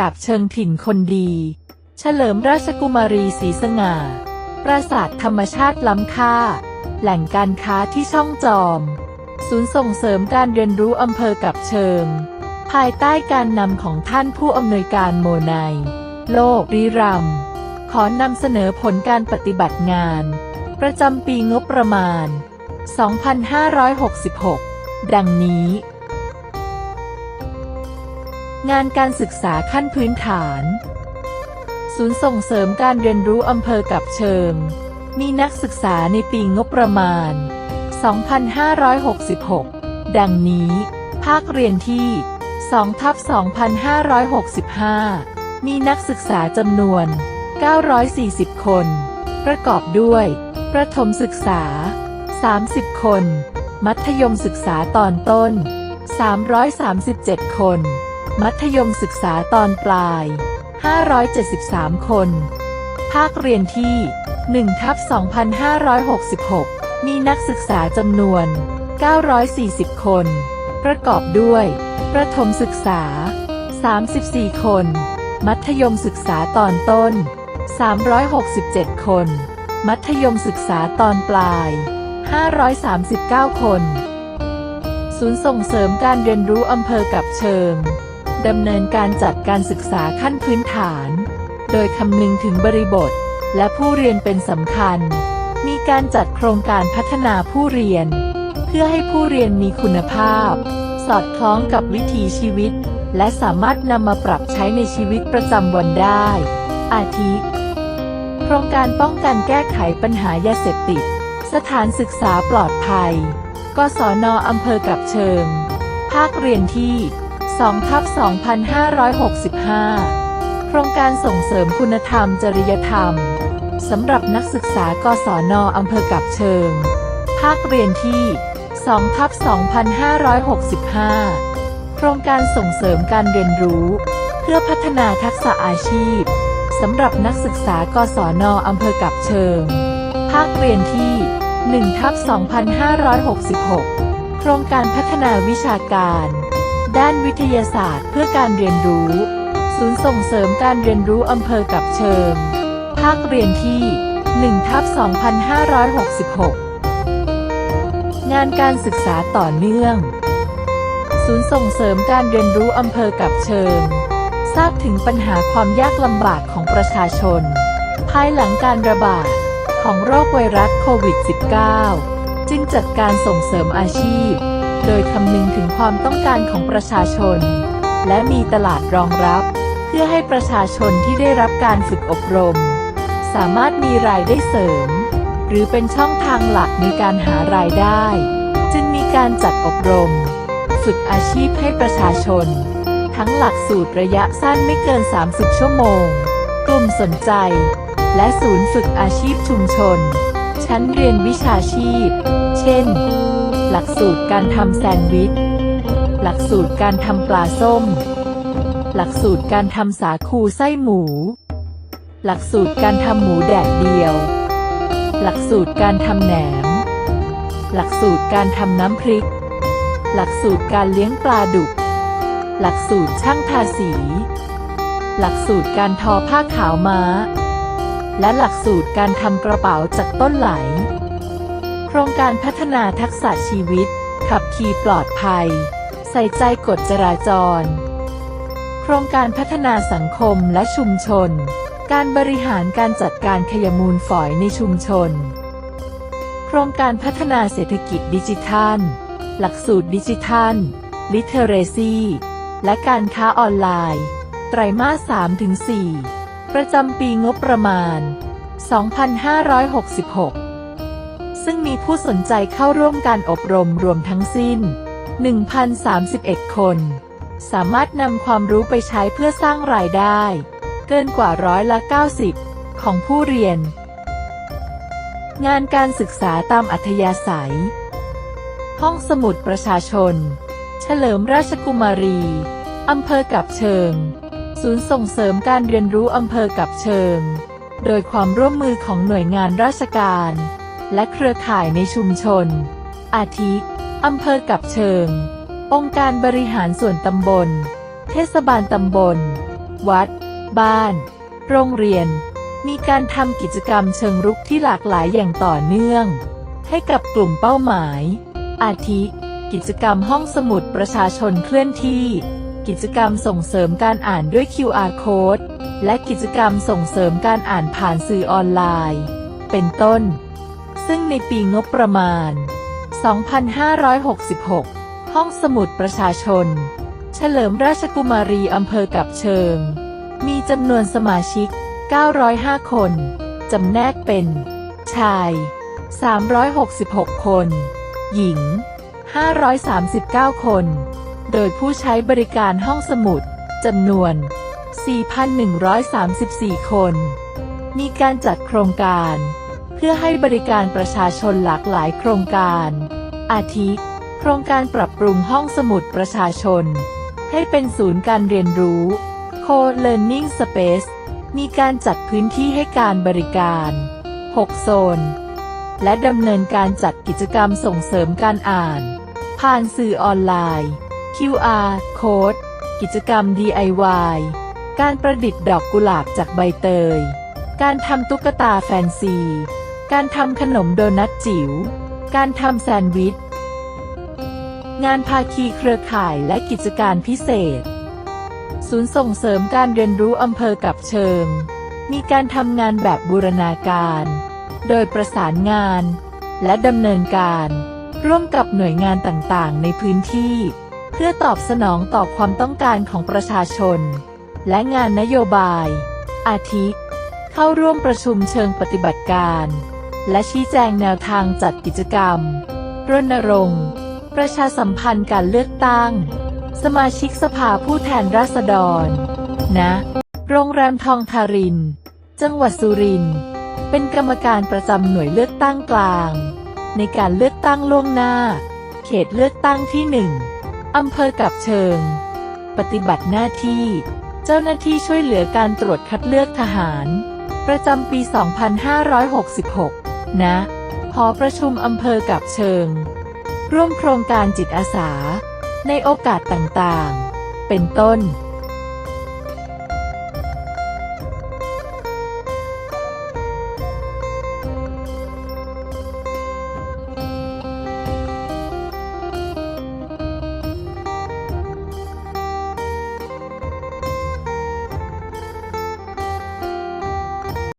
กับเชิงถิ่นคนดี เฉลิมราชกุมารีศรีสง่า ปราสาทธรรมชาติล้ำค่า แหล่งการค้าที่ช่องจอม ศูนย์ส่งเสริมการเรียนรู้อำเภอกับเชิง ภายใต้การนำของท่านผู้อำนวยการโมไนโลกริรัม ขอนำเสนอผลการปฏิบัติงาน ประจำปีงบประมาณ 2566 ดังนี้ งานการศึกษาขั้นพื้นฐาน ศูนย์ส่งเสริมการเรียนรู้อำเภอกับเชิง มีนักศึกษาในปีงบประมาณ 2566 ดังนี้ ภาคเรียนที่2ทับ2565 มีนักศึกษาจำนวน 940 คน ประกอบด้วย ประถมศึกษา 30 คน มัธยมศึกษาตอนต้น 337 คน มัธยมศึกษาตอนปลาย 573 คน ภาคเรียนที่1ทับ2566 มีนักศึกษาจำนวน 940 คน ประกอบด้วย ประถมศึกษา 34 คน มัธยมศึกษาตอนต้น 367 คน มัธยมศึกษาตอนปลาย 539 คน ศูนย์ส่งเสริมการเรียนรู้อำเภอกับเชิง ดำเนินการจัดการศึกษาขั้นพื้นฐาน โดยคำนึงถึงบริบท และผู้เรียนเป็นสำคัญ มีการจัดโครงการพัฒนาผู้เรียน เพื่อให้ผู้เรียนมีคุณภาพ สอดคล้องกับวิถีชีวิต และสามารถนำมาปรับใช้ในชีวิตประจำวันได้ อาทิ โครงการป้องกันแก้ไขปัญหายาเสพติด สถานศึกษาปลอดภัย กศนอำเภอกับเชิง ภาคเรียนที่ 2ทับ2565 โครงการส่งเสริมคุณธรรมจริยธรรม สำหรับนักศึกษากศนอำเภอกับเชิง ภาคเรียนที่2ทับ2565 โครงการส่งเสริมการเรียนรู้ เพื่อพัฒนาทักษะอาชีพ สำหรับนักศึกษากศนอำเภอกับเชิง ภาคเรียนที่1ทับ2566 โครงการพัฒนาวิชาการ ด้านวิทยาศาสตร์เพื่อการเรียนรู้ ศูนย์ส่งเสริมการเรียนรู้อำเภอกับเชิง ภาคเรียนที่1ทับ2566 งานการศึกษาต่อเนื่อง ศูนย์ส่งเสริมการเรียนรู้อำเภอกับเชิง ทราบถึงปัญหาความยากลำบากของประชาชน ภายหลังการระบาดของโรคไวรัสโควิด -19 จึงจัดการส่งเสริมอาชีพ โดยคำนึงถึงความต้องการของประชาชน และมีตลาดรองรับ เพื่อให้ประชาชนที่ได้รับการฝึกอบรม สามารถมีรายได้เสริม หรือเป็นช่องทางหลักในการหารายได้ จึงมีการจัดอบรม ฝึกอาชีพให้ประชาชน ทั้งหลักสูตรระยะสั้นไม่เกิน 30 ชั่วโมง กลุ่มสนใจ และศูนย์ฝึกอาชีพชุมชน ชั้นเรียนวิชาชีพ เช่น หลักสูตรการทำแซนด์วิช หลักสูตรการทำปลาส้ม หลักสูตรการทำสาคูไส้หมู หลักสูตรการทำหมูแดดเดียว หลักสูตรการทำแหนม หลักสูตรการทำน้ำพริก หลักสูตรการเลี้ยงปลาดุก หลักสูตรช่างทาสี หลักสูตรการทอผ้าขาวม้า และหลักสูตรการทำกระเป๋าจากต้นไหล ครงการพัฒนาทักษะชีวิต ขับขี่ปลอดภัย ใส่ใจกฎจราจร โครงการพัฒนาสังคมและชุมชน การบริหารการจัดการขยมูลฝอยในชุมชน โครงการพัฒนาเศรษฐกิจดิจิทัล หลักสูตรดิจิทัล ลิเทเรซีและการค้าออนไลน์ ไตรมาส 3-4 ประจำปีงบประมาณ 2566 ซึ่งมีผู้สนใจเข้าร่วมการอบรมรวมทั้งสิ้น 1,031 คน สามารถนำความรู้ไปใช้เพื่อสร้างรายได้ เกินกว่าร้อยละ 90 ของผู้เรียน งานการศึกษาตามอัธยาศัย ห้องสมุดประชาชน เฉลิมราชกุมารี อำเภอกับเชิง ศูนย์ส่งเสริมการเรียนรู้อำเภอกับเชิง โดยความร่วมมือของหน่วยงานราชการ และเครือข่ายในชุมชน อาทิอำเภอกับเชิง องค์การบริหารส่วนตำบล เทศบาลตำบล วัด บ้าน โรงเรียน มีการทำกิจกรรมเชิงรุกที่หลากหลายอย่างต่อเนื่อง ให้กับกลุ่มเป้าหมาย อาทิ กิจกรรมห้องสมุดประชาชนเคลื่อนที่ กิจกรรมส่งเสริมการอ่านด้วย QR code และกิจกรรมส่งเสริมการอ่านผ่านสื่อออนไลน์ เป็นต้น ซึ่งในปีงบประมาณ 2566 ห้องสมุดประชาชน เฉลิมราชกุมารีอำเภอกับเชิง มีจำนวนสมาชิก 905 คน จำแนกเป็น ชาย 366 คน หญิง 539 คน โดยผู้ใช้บริการห้องสมุดจำนวน 4,134 คน มีการจัดโครงการ พื่อให้บริการประชาชนหลากหลายโครงการ อาทิ โครงการปรับปรุงห้องสมุดประชาชน ให้เป็นศูนย์การเรียนรู้ Co-Learning Space มีการจัดพื้นที่ให้การบริการ 6 โซน และดำเนินการจัดกิจกรรมส่งเสริมการอ่าน ผ่านสื่อออนไลน์ QR Code กิจกรรม DIY การประดิษฐ์ดอกกุหลาบจากใบเตย การทำตุ๊กตาแฟนซี การทำขนมโดนัทจิ๋ว การทำแซนด์วิช งานภาคีเครือข่ายและกิจการพิเศษ ศูนย์ส่งเสริมการเรียนรู้อำเภอกับเชิง มีการทำงานแบบบูรณาการ โดยประสานงาน และดำเนินการ ร่วมกับหน่วยงานต่างๆ ในพื้นที่ เพื่อตอบสนองต่อความต้องการของประชาชน และงานนโยบาย อาทิเข้าร่วมประชุมเชิงปฏิบัติการ และชี้แจงแนวทางจัดกิจกรรม รณรงค์ ประชาสัมพันธ์การเลือกตั้ง สมาชิกสภาผู้แทนราษฎรนะโรงแรมทองทาริน จังหวัดสุรินทร์เป็นกรรมการประจำหน่วยเลือกตั้งกลาง ในการเลือกตั้งล่วงหน้า เขตเลือกตั้งที่หนึ่งอำเภอกับเชิง ปฏิบัติหน้าที่ เจ้าหน้าที่ช่วยเหลือการตรวจคัดเลือกทหาร ประจำปี 2566 นะหอประชุมอำเภอกับเชิง ร่วมโครงการจิตอาสา ในโอกาสต่างๆ เป็นต้น